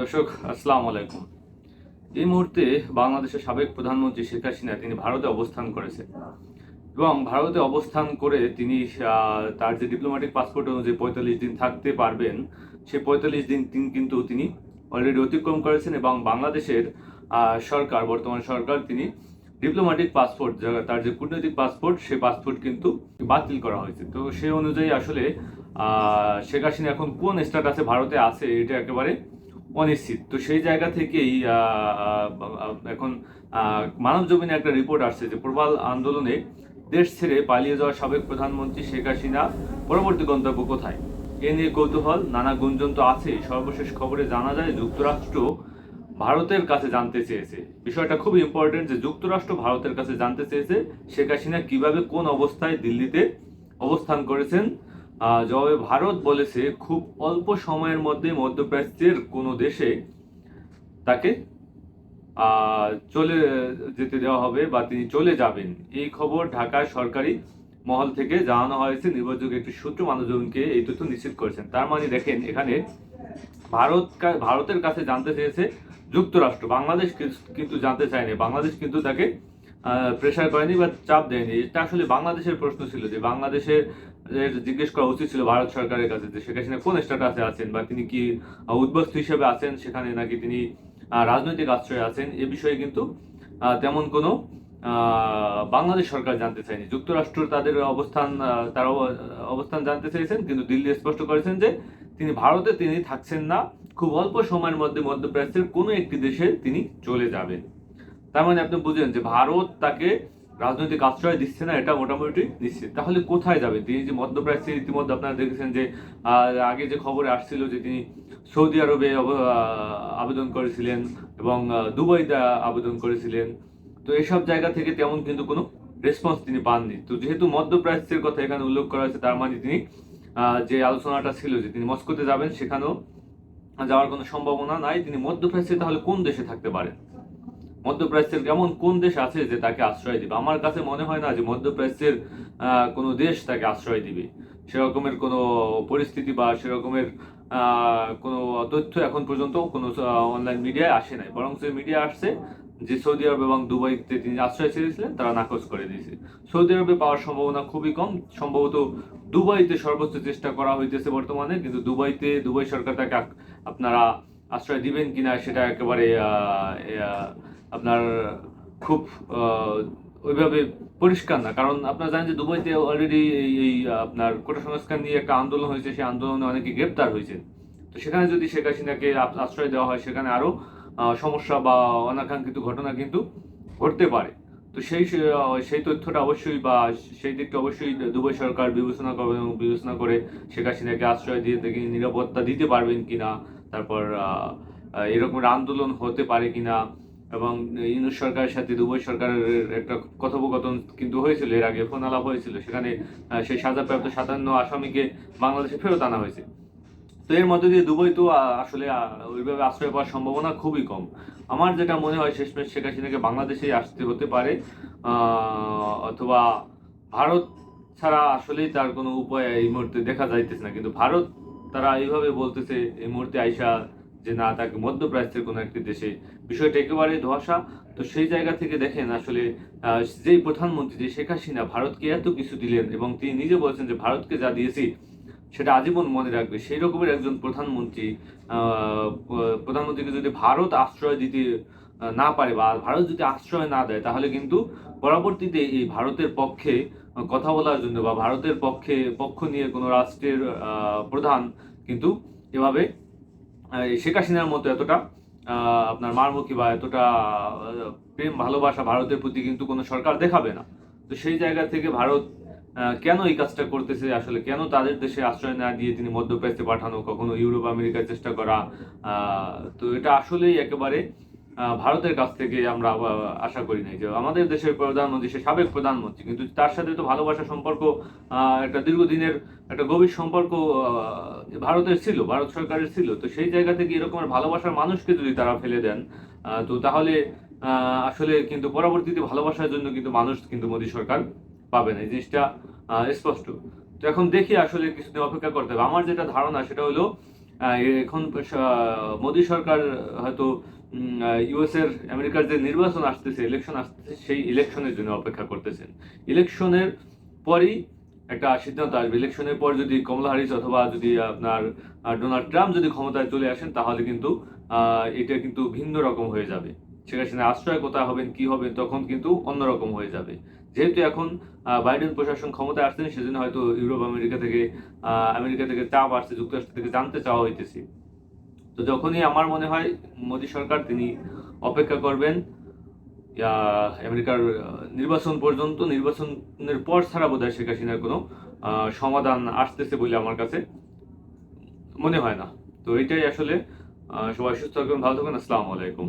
দর্শক, আসসালামু আলাইকুম। এই মুহূর্তে বাংলাদেশের সাবেক প্রধানমন্ত্রী শেখ হাসিনা তিনি ভারতে অবস্থান করেছেন এবং ভারতে অবস্থান করে তিনি তার যে ডিপ্লোম্যাটিক পাসপোর্ট অনুযায়ী পঁয়তাল্লিশ দিন থাকতে পারবেন সে পঁয়তাল্লিশ দিন তিন- কিন্তু তিনি অলরেডি অতিক্রম করেছেন এবং বাংলাদেশের সরকার, বর্তমান সরকার তিনি ডিপ্লোম্যাটিক পাসপোর্ট তার যে কূটনৈতিক পাসপোর্ট সে পাসপোর্ট কিন্তু বাতিল করা হয়েছে। তো সেই অনুযায়ী আসলে শেখ হাসিনা এখন কোন স্ট্যাটাসে ভারতে আছে, এটা একেবারে অনিশ্চিত। তো সেই জায়গা থেকেই এখন মানব জমিনে একটা রিপোর্ট আসছে যে প্রবাল আন্দোলনে দেশ ছেড়ে পালিয়ে যাওয়া সাবেক প্রধানমন্ত্রী শেখ হাসিনা পরবর্তী গন্তব্য কোথায়? এ নিয়ে কৌতূহল, নানা গুঞ্জন তো আছে সর্বশেষ খবরে জানা যায়, যুক্তরাষ্ট্র ভারতের কাছে জানতে চেয়েছে। বিষয়টা খুব ইম্পর্টেন্ট যে যুক্তরাষ্ট্র ভারতের কাছে জানতে চেয়েছে শেখ হাসিনা কীভাবে কোন অবস্থায় দিল্লিতে অবস্থান করেছেন জবাবে ভারত বলেছে, খুব অল্প সময়ের মধ্যে মধ্যপ্রাচ্যের কোনো দেশে তাকে চলে যেতে দেওয়া হবে বা তিনি চলে যাবেন। এই খবর ঢাকার সরকারি মহল থেকে জানানো হয়েছে। নির্ভরযোগ্য একটি সূত্র মানুষজনকে এই তথ্য নিশ্চিত করেছেন। তার মানে দেখেন, এখানে ভারত ভারতের কাছে জানতে চেয়েছে যুক্তরাষ্ট্র। বাংলাদেশ কিন্তু জানতে চায়নি। বাংলাদেশ কিন্তু তাকে প্রেশার করেনি বা চাপ দেয়নি। এটা আসলে বাংলাদেশের প্রশ্ন ছিল যে বাংলাদেশের জিজ্ঞেস করা উচিত ছিল ভারত সরকারের কাছে যে কোন স্ট্যাটাসে আছেন বা তিনি কি উদ্বাস্তু হিসেবে আছেন, সেখানে নাকি তিনি রাজনৈতিক আশ্রয়ে আছেন, এ বিষয়ে কিন্তু তেমন কোনো বাংলাদেশ সরকার জানতে চায়নি। যুক্তরাষ্ট্র তাদের অবস্থান তার অবস্থান জানতে চেয়েছেন, কিন্তু দিল্লি স্পষ্ট করেছেন যে তিনি ভারতে তিনি থাকছেন না, খুব অল্প সময়ের মধ্যে মধ্যপ্রাচ্যের কোনো একটি দেশে তিনি চলে যাবেন। তার মানে আপনি বুঝলেন যে ভারত তাকে রাজনৈতিক আশ্রয় দিচ্ছে না, এটা মোটামুটি নিশ্চিত তাহলে কোথায় যাবে? তিনি যে মধ্যপ্রাচ্যে ইতিমধ্যে আপনারা দেখেছেন যে আগে যে খবরে আসছিল যে তিনি সৌদি আরবে আবেদন করেছিলেন এবং দুবাইতে আবেদন করেছিলেন। তো এসব জায়গা থেকে তেমন কিন্তু কোনো রেসপন্স তিনি পাননি। তো যেহেতু মধ্যপ্রাচ্যের কথা এখানে উল্লেখ করা হয়েছে, তার মানে তিনি যে আলোচনাটা ছিল যে তিনি মস্কোতে যাবেন, সেখানেও যাওয়ার কোনো সম্ভাবনা নাই। তিনি মধ্যপ্রাচ্যে তাহলে কোন দেশে থাকতে পারেন? মধ্যপ্রাচ্যের এমন কোন দেশ আছে যে তাকে আশ্রয় দিবে? আমার কাছে মনে হয় না যে মধ্যপ্রাচ্যের কোনো দেশ তাকে আশ্রয় দিবে। সেরকমের কোনো পরিস্থিতি বা সেরকমের কোনো তথ্য এখন পর্যন্ত কোনো অনলাইন মিডিয়ায় আসে নাই। বরং সে মিডিয়া আসছে যে সৌদি আরব এবং দুবাইতে তিনি আশ্রয় ছেড়েছিলেন তারা নাকচ করে দিয়েছে। সৌদি আরবে পাওয়ার সম্ভাবনা খুবই কম। সম্ভবত দুবাইতে সর্বোচ্চ চেষ্টা করা হইতেছে বর্তমানে, কিন্তু দুবাইতে, দুবাই সরকার তাকে আপনারা আশ্রয় দিবেন কিনা সেটা একেবারে আপনার খুব ওইভাবে পরিষ্কার না। কারণ আপনারা জানেন যে দুবাইতে অলরেডি এই আপনার কোটা সংস্কার নিয়ে একটা আন্দোলন হয়েছে সেই আন্দোলনে অনেকে গ্রেপ্তার হয়েছে। তো সেখানে যদি শেখ হাসিনাকে আশ্রয় দেওয়া হয় সেখানে আরও আহ, সমস্যা বা অনাকাঙ্ক্ষিত ঘটনা কিন্তু ঘটতে পারে। তো সেই সেই তথ্যটা অবশ্যই বা সেই দিকটা অবশ্যই দুবাই সরকার বিবেচনা করবে এবং বিবেচনা করে শেখ হাসিনাকে আশ্রয় দিয়ে নিরাপত্তা দিতে পারবেন কিনা তারপর এরকম আন্দোলন হতে পারে কিনা এবং ইউনুস সরকারের সাথে, দুবাই সরকারের একটা কথোপকথন কিন্তু হয়েছিল, এর আগে ফোন আলাপ হয়েছিল, সেখানে সেই সাজাপ্রাপ্ত সাতান্ন আসামিকে বাংলাদেশে ফেরত আনা হয়েছে। তো এর মধ্যে দিয়ে দুবাই তো আসলে ওইভাবে আশ্রয় পাওয়ার সম্ভাবনা খুবই কম। আমার যেটা মনে হয় শেষমেশ শেখ হাসিনাকে বাংলাদেশেই আসতে হতে পারে অথবা ভারত ছাড়া আসলেই তার কোনো উপায় এই মুহূর্তে দেখা যাইতেছে না। কিন্তু ভারত তারা এইভাবে বলতেছে, এই মুহূর্তে আইসা যে না, তাকে মধ্যপ্রাচ্যের কোনো একটি দেশে। বিষয়টা একেবারে ধোয়াশা। তো সেই জায়গা থেকে দেখেন আসলে যেই প্রধানমন্ত্রী, যে শেখ হাসিনা ভারতকে এত কিছু দিলেন এবং তিনি নিজে বলছেন যে ভারতকে যা দিয়েছি, সেটা আজীবন মনে রাখবে। সেই রকমের একজন প্রধানমন্ত্রী প্রধানমন্ত্রীকে যদি ভারত আশ্রয় দিতে না পারে বা ভারত যদি আশ্রয় না দেয়, তাহলে কিন্তু পরবর্তীতে এই ভারতের পক্ষে কথা বলার জন্য বা ভারতের পক্ষে, পক্ষ নিয়ে কোনো রাষ্ট্রের প্রধান কিন্তু এভাবে শেখ হাসিনার মতো এতটা আপনার মারমুখী বা এতটা প্রেম, ভালোবাসা ভারতের প্রতি কিন্তু কোনো সরকার দেখাবে না। তো সেই জায়গা থেকে ভারত কেন এই কাজটা করতেছে, আসলে কেন তাদের দেশে আশ্রয় না দিয়ে তিনি মধ্যপ্রাচ্যে পাঠানো, কখনো ইউরোপ আমেরিকার চেষ্টা করা তো এটা আসলেই একেবারে ভারতের কাছ থেকে আমরা আশা করি নাই যে আমাদের দেশের প্রধানমন্ত্রী, সে সাবেক প্রধানমন্ত্রী, কিন্তু তার সাথে তো ভালোবাসা সম্পর্ক একটা দীর্ঘদিনের একটা গভীর সম্পর্ক ভারতের ছিল, ভারত সরকারের ছিল। তো সেই জায়গা থেকে এরকম ভালোবাসার মানুষকে যদি তারা ফেলে দেন তো তাহলে আসলে কিন্তু পরবর্তীতে ভালোবাসার জন্য কিন্তু মানুষ কিন্তু মোদী সরকার পাবে না। এই জিনিসটা স্পষ্ট। তো এখন দেখি আসলে কিছুদিন অপেক্ষা করতে হবে। আমার যেটা ধারণা সেটা হলো এখন মোদী সরকার হয়তো ইউএস এর আমেরিকার যে নির্বাচন আসতেছে ইলেকশন আসতেছে, সেই ইলেকশনের জন্য অপেক্ষা করতেছেন। ইলেকশনের পরই একটা সিদ্ধান্ত আসবে। ইলেকশনের পর যদি কমলা হ্যারিস অথবা যদি আপনার ডোনাল্ড ট্রাম্প যদি ক্ষমতায় চলে আসেন, তাহলে কিন্তু এটা কিন্তু ভিন্ন রকম হয়ে যাবে। হাসিনা আশ্রয় কোথায় হবেন, কি হবেন, তখন কিন্তু অন্যরকম হয়ে যাবে। যেহেতু এখন বাইডেন প্রশাসন ক্ষমতায় আসছেন, সেজন্য হয়তো ইউরোপ আমেরিকা থেকে আমেরিকা থেকে চাপ আসছে, যুক্তরাষ্ট্র থেকে জানতে চাওয়া হইতেছে। তো যখনই আমার মনে হয় মোদী সরকার, তিনি অপেক্ষা করবেন আমেরিকার নির্বাচন পর্যন্ত, নির্বাচনের পর ছাড়া বোধ হয় শেখ হাসিনার কোনো সমাধান আসতেছে বলে আমার কাছে মনে হয় না। তো এটাই আসলে সবাই সুস্থ থাকবেন, ভালো থাকবেন, আসসালামু আলাইকুম।